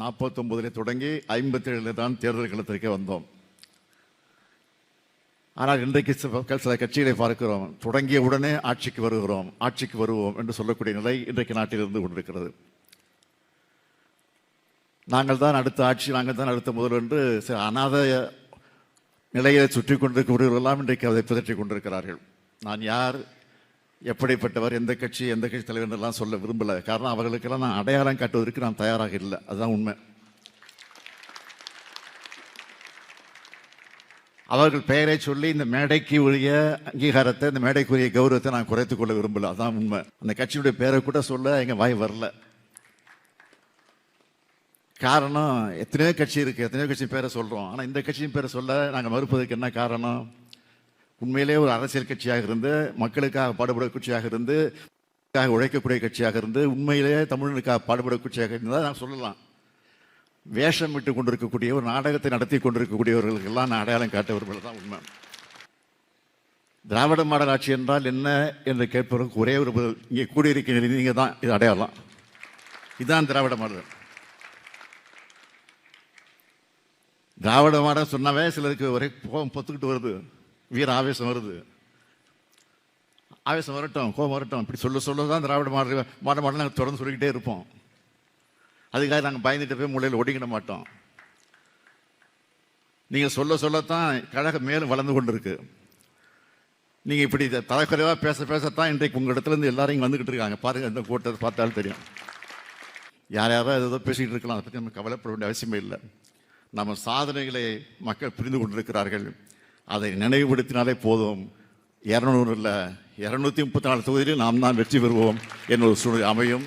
நாற்பத்தொம்பதுல தொடங்கி ஐம்பத்தேழில் தான் தேர்தல் களத்திற்கே வந்தோம். ஆனால் இன்றைக்கு சில சில கட்சிகளை பார்க்கிறோம். தொடங்கிய உடனே ஆட்சிக்கு வருகிறோம். ஆட்சிக்கு வருவோம் என்று சொல்லக்கூடிய நிலை இன்றைக்கு நாட்டில் இருந்து கொண்டிருக்கிறது. நாங்கள் தான் அடுத்த ஆட்சி நாங்கள் தான் அடுத்த முதல் என்று சில அநாத நிலையை சுற்றி கொண்டிருக்கிறவர்களெல்லாம் இன்றைக்கு அதை பிதற்றி கொண்டிருக்கிறார்கள். நான் யார் எப்படிப்பட்டவர் எந்த கட்சி எந்த கட்சி தலைவர் எல்லாம் சொல்ல விரும்பல. காரணம் அவர்களுக்கெல்லாம் நான் அடையாளம் காட்டுவதற்கு நான் தயாராக இல்லை. அதுதான் உண்மை. அவர்கள் பெயரை சொல்லி இந்த மேடைக்கு உரிய அங்கீகாரத்தை இந்த மேடைக்குரிய கௌரவத்தை நான் குறைத்துக் கொள்ள விரும்பல. அதான் உண்மை. அந்த கட்சியுடைய பெயரை கூட சொல்ல எங்க வாய் வரல. காரணம் எத்தனையோ கட்சி இருக்கு. எத்தனையோ கட்சி பேரை சொல்றோம். ஆனா இந்த கட்சியின் பேரை சொல்ல நாங்க மறுப்பதற்கு என்ன காரணம்? உண்மையிலே ஒரு அரசியல் கட்சியாக இருந்து மக்களுக்காக பாடுபட கட்சியாக இருந்து உழைக்கக்கூடிய கட்சியாக இருந்து உண்மையிலேயே தமிழனுக்காக பாடுபட கட்சியாக இருந்தால் நான் சொல்லலாம். வேஷம் விட்டு கொண்டிருக்கக்கூடிய ஒரு நாடகத்தை நடத்தி கொண்டிருக்கக்கூடியவர்களுக்கெல்லாம் நான் அடையாளம் காட்டவர்கள் தான் உண்மை. திராவிட மாடல் ஆட்சி என்றால் என்ன என்று கேட்பவருக்கு ஒரே ஒரு பதில் இங்கே கூடியிருக்கிற நீங்கள் தான் இது அடையாளம் இதுதான் திராவிட மாடல். திராவிட மாடல் சொன்னாவே சிலருக்கு ஒரே கோபம் பொத்துக்கிட்டு வருது. வீர ஆவேசம் வருது. ஆவேசம் வரட்டும் கோபம் வரட்டும் இப்படி சொல்ல சொல்ல தான் திராவிட மாடல் மாட மாடல் நாங்கள் தொடர்ந்து சொல்லிக்கிட்டே இருப்போம். அதுக்காக நாங்கள் பயந்துட்டு போய் மூலையில் ஒடிக்கிட மாட்டோம். நீங்கள் சொல்ல சொல்லத்தான் கழகம் மேலும் வளர்ந்து கொண்டிருக்கு. நீங்கள் இப்படி தலைக்குறைவாக பேச பேசத்தான் இன்றைக்கு உங்கள் இடத்துலேருந்து எல்லாரும் இங்கே வந்துக்கிட்டு இருக்காங்க. பாருங்கள் இந்த கூட்டத்தை பார்த்தாலும் தெரியும். யார் யாரோ ஏதோ பேசிக்கிட்டு இருக்கலாம் அதை பற்றி நம்ம கவலைப்பட வேண்டிய அவசியமே இல்லை. நம்ம சாதனைகளை மக்கள் புரிந்து கொண்டிருக்கிறார்கள். அதை நினைவுபடுத்தினாலே போதும். இரநூறு இல்லை இரநூத்தி முப்பத்தி நாலு தொகுதியில் நாம் தான் வெற்றி பெறுவோம். என்னொரு சூழ்நிலை அமையும்.